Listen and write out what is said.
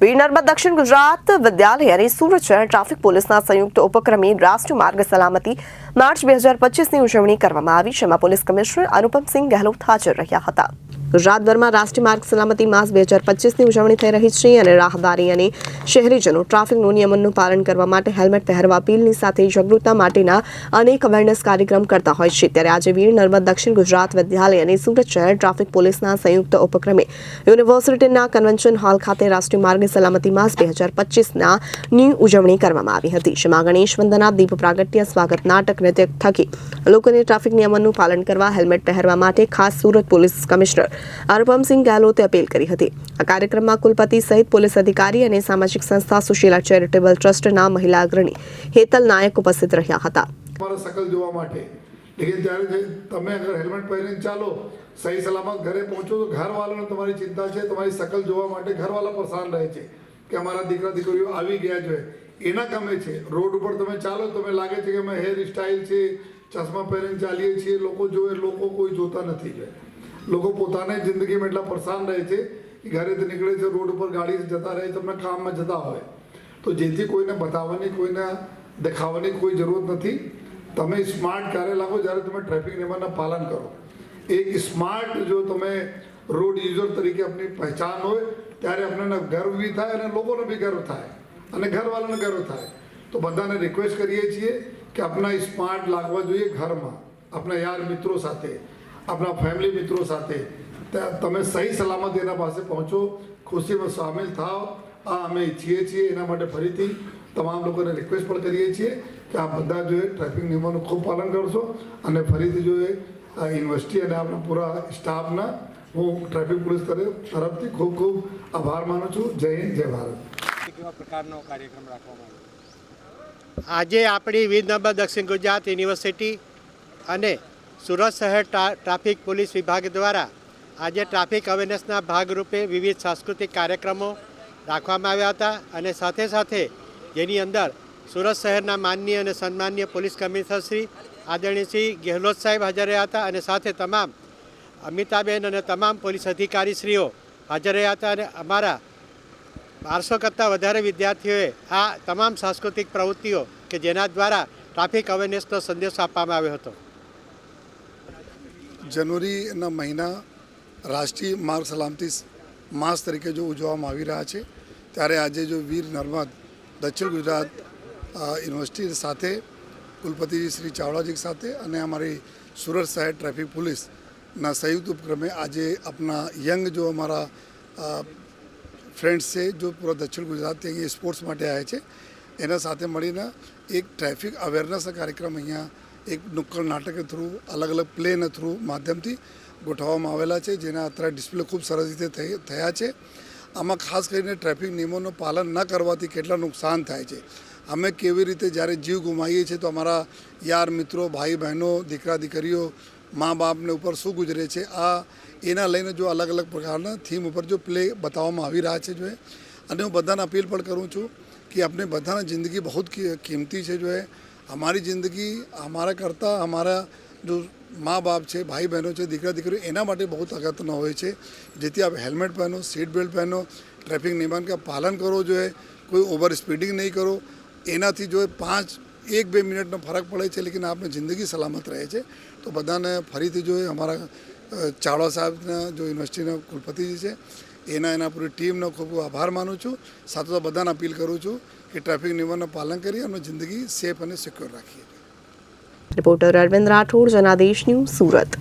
નર્મદ દક્ષિણ ગુજરાત વિદ્યાલય અને સુરત શહેર ટ્રાફિક પોલીસના સંયુક્ત ઉપક્રમે રાષ્ટ્રીય માર્ગ સલામતી માર્ચ બે હજાર પચીસની ઉજવણી કરવામાં આવી, જેમાં પોલીસ કમિશનર અનુપમસિંહ ગેહલોત હાજર રહ્યા હતા. ગુજરાતભરમાં રાષ્ટ્રીય માર્ગ સલામતી માસ બે હજાર પચીસની ઉજવણી થઈ રહી છે અને રાહદારી અને શહેરીજનો ટ્રાફિકનું નિયમનનું પાલન કરવા માટે હેલ્મેટ પહેરવા અપીલની સાથે જાગૃતતા માટેના અનેક અવેરનેસ કાર્યક્રમ કરતા હોય છે. ત્યારે આજે વીર નર્મદ દક્ષિણ ગુજરાત વિદ્યાલય અને સુરત શહેર ટ્રાફિક પોલીસના સંયુક્ત ઉપક્રમે યુનિવર્સિટીના કન્વેન્શન હોલ ખાતે રાષ્ટ્રીય માર્ગ સલામતી માસ બે હજાર પચીસના ની ઉજવણી કરવામાં આવી હતી. જેમાં ગણેશ વંદના, દીપ પ્રાગટ્ય, સ્વાગત નાટક, નૃત્ય થકી લોકોને ટ્રાફિક નિયમનનું પાલન કરવા, હેલ્મેટ પહેરવા માટે ખાસ સુરત પોલીસ કમિશનર અનુપમસિંહ ગેહલોતે અપીલ કરી હતી. આ કાર્યક્રમમાં કુલપતિ સહિત પોલીસ અધિકારી અને સામાજિક સંસ્થા સુશીલા ચેરિટેબલ ટ્રસ્ટના મહિલા અગ્રણી હેતલ નાયક ઉપસ્થિત રહ્યા હતા. શકલ જોવા માટે. લેકિન ત્યારે તમે અગર હેલ્મેટ પહેરીને ચાલો, સહી સલામત ઘરે પહોંચો તો ઘરવાળાને તમારી ચિંતા છે, તમારી સકલ જોવા માટે ઘરવાળા પરેશાન રહે છે કે અમારા દીકરા દીકરીઓ આવી ગયા છે એના કામે છે. રોડ ઉપર તમે ચાલો તમે લાગે છે કે અમે હેર સ્ટાઇલ છે, ચશ્મા પહેરીને ચાલીએ છીએ, લોકો જોવે, લોકો કોઈ જોતા નથી છે લોકો પોતાની જિંદગીમાં એટલા પરેશાન રહે છે કે ઘરેથી નીકળે છે, રોડ ઉપર ગાડી જતા રહે, તમને કામમાં જતા હોય. તો જેથી કોઈને બતાવવાની, કોઈને દેખાવાની કોઈ જરૂરત નથી. તમે સ્માર્ટ ક્યારે લાગો? જ્યારે તમે ટ્રાફિક નિયમોના પાલન કરો. એક સ્માર્ટ જો તમે રોડ યુઝર તરીકે આપની પહેચાન હોય, ત્યારે આપણને ગર્વ બી થાય અને લોકોને બી ગર્વ થાય. અને ઘરવાળાને ગર્વ થાય. તો બધાને રિક્વેસ્ટ કરીએ છીએ કે આપણા સ્માર્ટ લાગવા જોઈએ ઘરમાં. આપણા યાર મિત્રો સાથે. આપણા ફેમિલી મિત્રો સાથે. ત્યાં તમે સહી સલામત એના પાસે પહોંચો ખુશીમાં સામેલ થાવ આ અમે ઈચ્છીએ છીએ એના માટે ફરીથી તમામ લોકોને રિક્વેસ્ટ પણ કરીએ છીએ કે આ બધા જોઈએ ટ્રાફિક નિયમોનું ખૂબ પાલન કરશો અને ફરીથી જોઈએ આ યુનિવર્સિટી અને આપણા પૂરા સ્ટાફના હું ટ્રાફિક પોલીસ તરફ તરફથી ખૂબ ખૂબ આભાર માનું છું. જય હિન્દ જય ભારત. કેવા પ્રકારનો કાર્યક્રમ રાખવામાં આવ્યો? આજે આપણી વીરનર્મદ દક્ષિણ ગુજરાત યુનિવર્સિટી અને સુરત શહેર ટ્રા- ટ્રાફિક પોલીસ વિભાગ દ્વારા આજે ટ્રાફિક અવેરનેસના ભાગરૂપે વિવિધ સાંસ્કૃતિક કાર્યક્રમો રાખવામાં આવ્યા હતા અને સાથે સાથે જેની અંદર સુરત શહેરના માનનીય અને સન્માનનીય પોલીસ કમિશનર શ્રી આદરણીય શ્રી ગેહલોત સાહેબ હાજર રહ્યા હતા અને સાથે તમામ અમિતાબેન અને તમામ પોલીસ અધિકારીશ્રીઓ હાજર રહ્યા હતા અને અમારા બારસો કરતાં વધારે વિદ્યાર્થીઓએ આ તમામ સાંસ્કૃતિક પ્રવૃત્તિઓ કે જેના દ્વારા ટ્રાફિક અવેરનેસનો સંદેશો આપવામાં આવ્યો હતો. જનવરીના મહિના રાષ્ટ્રીય માર્ગ સલામતી માસ તરીકે જો ઉજવવામાં આવી રહ્યા છે, ત્યારે આજે જો વીર નર્મદ દક્ષિણ ગુજરાત યુનિવર્સિટી સાથે કુલપતિજી શ્રી ચાવડાજી સાથે અને અમારી સુરત શહેર ટ્રાફિક પોલીસના સંયુક્ત ઉપક્રમે આજે આપણા યંગ જો અમારા ફ્રેન્ડ્સ છે, જો પૂરા દક્ષિણ ગુજરાતથી અહીંયા સ્પોર્ટ્સ માટે આવ્યા છે, એના સાથે મળીને એક ટ્રાફિક અવેરનેસ કાર્યક્રમ અહીંયા એક નુક્કડ નાટક થ્રુ અલગ અલગ પ્લેના થ્રુ માધ્યમથી ગોઠવવામાં આવેલા છે, જેના અત્યારે ડિસ્પ્લે ખૂબ સરસ રીતે થયા છે. આમાં ખાસ કરીને ટ્રાફિક નિયમોનું પાલન ન કરવાથી કેટલા નુકસાન થાય છે. અમે કેવી રીતે જ્યારે જીવ ગુમાવીએ છીએ તો અમારા યાર મિત્રો, ભાઈ બહેનો, દીકરા દીકરીઓ, મા બાપને ઉપર શું ગુજરે છે? આ એના લઈને જો અલગ અલગ પ્રકારના થીમ ઉપર જો પ્લે બતાવવામાં આવી રહ્યા છે, જો અને હું બધાને અપીલ પણ કરું છું કે આપણે બધાના જિંદગી બહુ કિંમતી છે, જો અમારી જિંદગી, અમારા કરતાં, અમારા જો મા બાપ છે ભાઈ બહેનો છે, દીકરા, દીકરીઓ, એના માટે બહુ અગત્યનો હોય છે. જેથી આપ હેલ્મેટ પહેનો, સીટ બેલ્ટ પહેનો, ટ્રાફિક નિયમન કે પાલન કરવો જોઈએ, કોઈ ઓવર સ્પીડિંગ નહીં કરો. એનાથી જો પાંચ, એક, બે મિનિટનો ફરક પડે છે, લેકિન આપની જિંદગી સલામત રહે છે. તો બધાને ફરીથી જોઈએ અમારા ચાળવા સાહેબના, જો યુનિવર્સિટીના કુલપતિજી છે એના એના પૂરી ટીમનો ખૂબ ખૂબ આભાર માનું છું. સાથે તો બધાને અપીલ કરું છું કે ટ્રાફિક નિયમોનું પાલન કરી અને જિંદગી સેફ અને સિક્યોર રાખીએ. Reporter Arvind Rathod Janadesh news Surat.